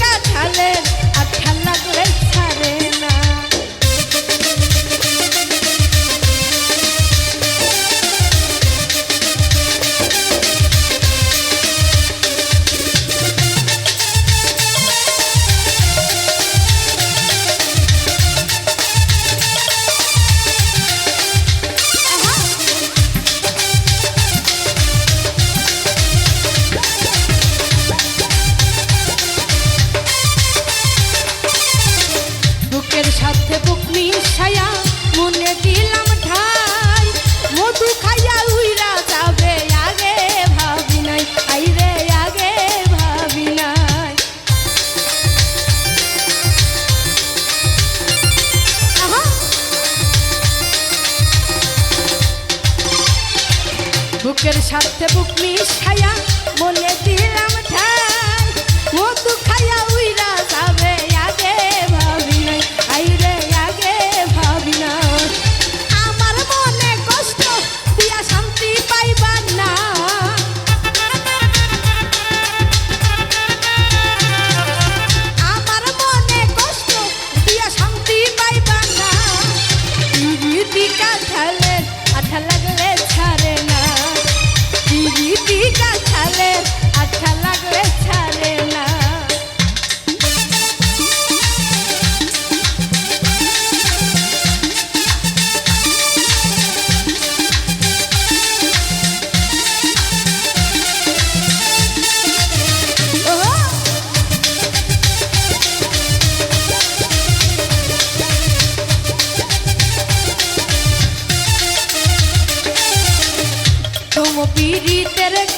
কাঁঠালের সাথে বুক মিশায়া মনে দিলাম ঠাই। মধু খাইয়া উইরা যাবে, আগে ভাবি নাই আইরে আগে ভাবি নাই। বুকের সাথে বুক মিশায়া রীতের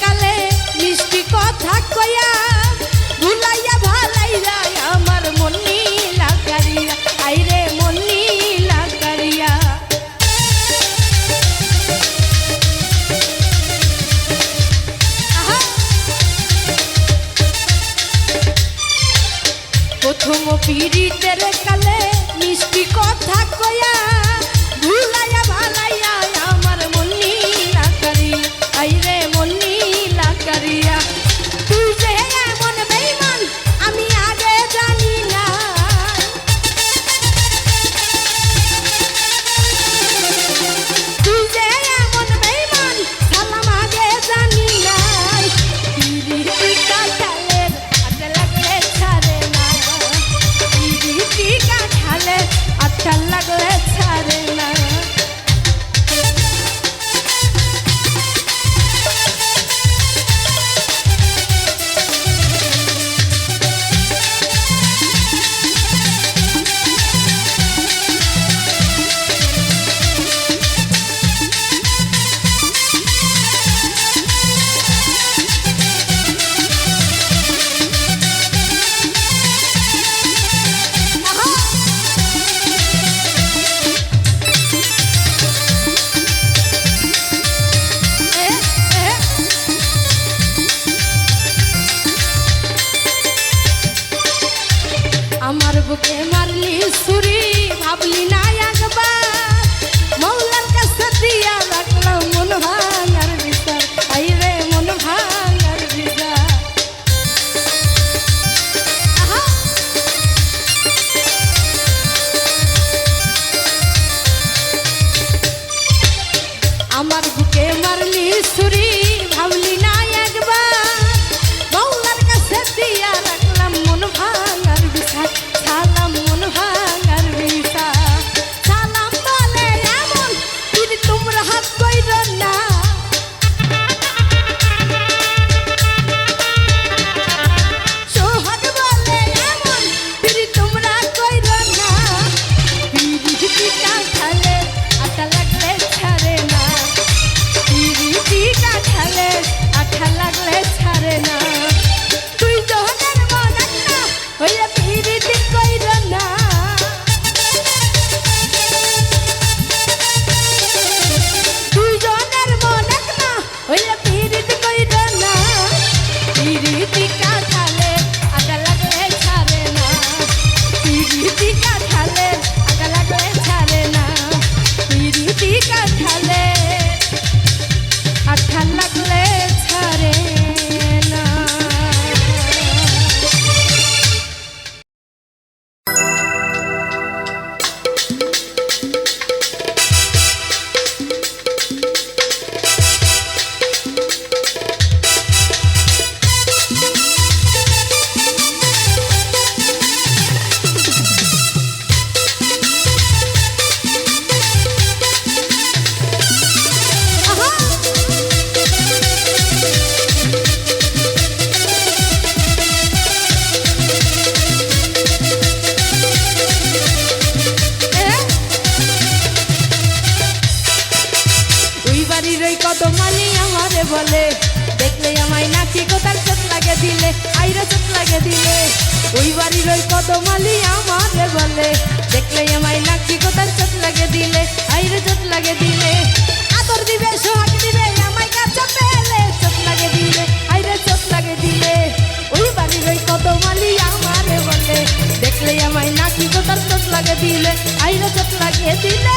ওই কদমালি আমারে বলে। দেখলে আমায় লাগছি কোথায় চোখ লাগে দিলে, আইরে চোখ লাগে দিলে। আদর দিবে, সোহাগ দিবে, আমায় কাছে পেলে চোখ লাগে দিলে, আইরে চোখ লাগে দিলে। ওই বাড়ির ওই কদমালি আমারে বলে। দেখলে আমায় নাকি কোথায় চোখ লাগে দিলে, আইরে চোখ লাগে দিলে।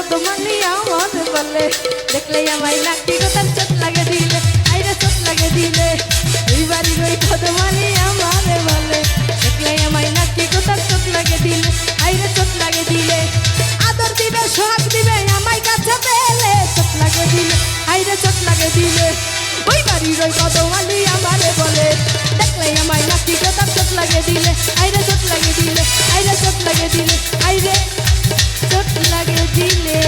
ওই কত মানি আমার বলে। দেখলে আমায় নাকি চোখ লাগে দিলে। আইরে চোখ লাগে দিলে। ওই বাড়ির ওই কত মানি আমার বলে। দেখলে আমায় নাকি চোখ লাগে দিলে। আইরে চোখ লাগে দিলে। আদর দিবে, সোহাগ দিবে, আমায় কাছে পেলে চোখ লাগে দিলে। আইরে চোখ লাগে দিলে। ওই বাড়ির ওই কত মানি আমারে বলে। দেখলে আমায় নাকি চোখ লাগে দিলে। আইরে চোখ লাগে দিলে। আইরে চোখ লাগে দিলে। আইরে চোট লাগে দিলে।